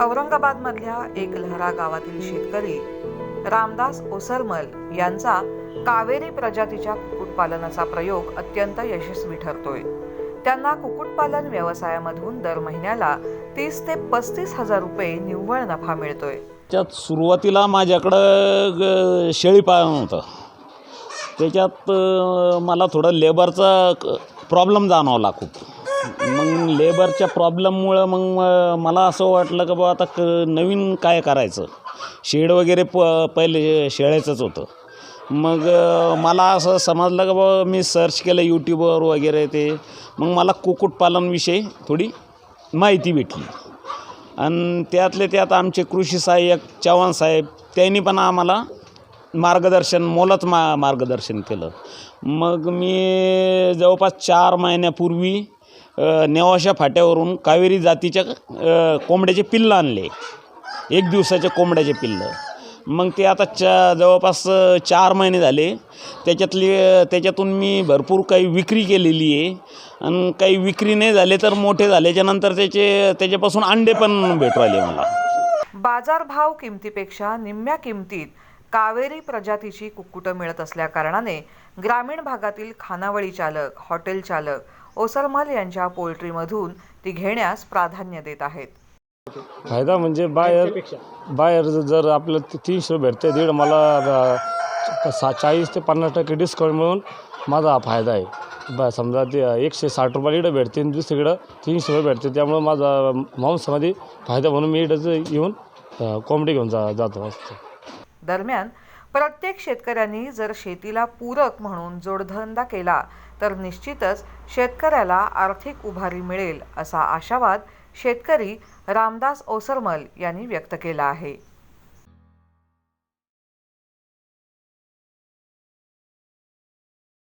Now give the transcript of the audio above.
औरंगाबादमधल्या एकलहरा गावातील शेतकरी रामदास ओसरमल यांचा कावेरी प्रजातीच्या कुक्कुटपालनाचा प्रयोग अत्यंत यशस्वी ठरतोय. त्यांना कुक्कुटपालन व्यवसायामधून दर महिन्याला तीस ते पस्तीस हजार रुपये निव्वळ नफा मिळतोय. त्यात सुरुवातीला माझ्याकडं ग- शेळी पालन होतं. त्याच्यात मला थोडं लेबरचा प्रॉब्लेम जाणवला खूप. मग लेबरच्या प्रॉब्लेममुळं मग मला असं वाटलं की बा आता क नवीन काय करायचं? शेड वगैरे प पहिले शेळ्याचंच होतं. मग मला असं समजलं का बा मी सर्च केलं यूट्यूबवर वगैरे ते. मग मला कुक्कुटपालनविषयी थोडी माहिती भेटली. आणि त्यातले त्यात आमचे कृषी सहाय्यक चव्हाण साहेब त्यांनी पण आम्हाला मार्गदर्शन मोलच मा मार्गदर्शन केलं. मग मी जवळपास चार महिन्यापूर्वी नेवाशा फाट्यावरून कावेरी जातीच्या कोंबड्याचे पिल्लं आणले. एक दिवसाचे कोंबड्याचे पिल्लं. मग ते आता चा जवळपास चार महिने झाले. त्याच्यातली त्याच्यातून मी भरपूर काही विक्री केलेली आहे. आणि काही विक्री नाही झाले तर मोठे झाल्याच्यानंतर त्याचे त्याच्यापासून अंडे पण भेटू आले मला. बाजारभाव किमतीपेक्षा निम्म्या किमतीत कावेरी प्रजातीची कुक्कुटं मिळत असल्या कारणाने ग्रामीण भागातील खानावळी चालक हॉटेल चालक ओसरमल यांच्या पोल्ट्रीमधून ती घेण्यास प्राधान्य देत आहेत. फायदा म्हणजे बाहेर बाहेर जर आपलं तीनशे रुपये भेटते दीड मला सा चाळीस ते पन्नास टक्के डिस्काउंट मिळून माझा हा फायदा आहे. बा समजा ते एकशे साठ रुपये इकडं भेटते आणि दुसरीकडं तीनशे रुपये भेटते त्यामुळं माझा मांसामध्ये फायदा म्हणून मी इकडं येऊन कोंबडी घेऊन जा जातो असतो दरम्यान प्रत्येक शेतकऱ्यांनी जर शेतीला पूरक म्हणून जोडधंदा केला तर निश्चितच शेतकऱ्याला आर्थिक उभारी मिळेल असा आशावाद शेतकरी रामदास ओसरमल यांनी व्यक्त केला आहे.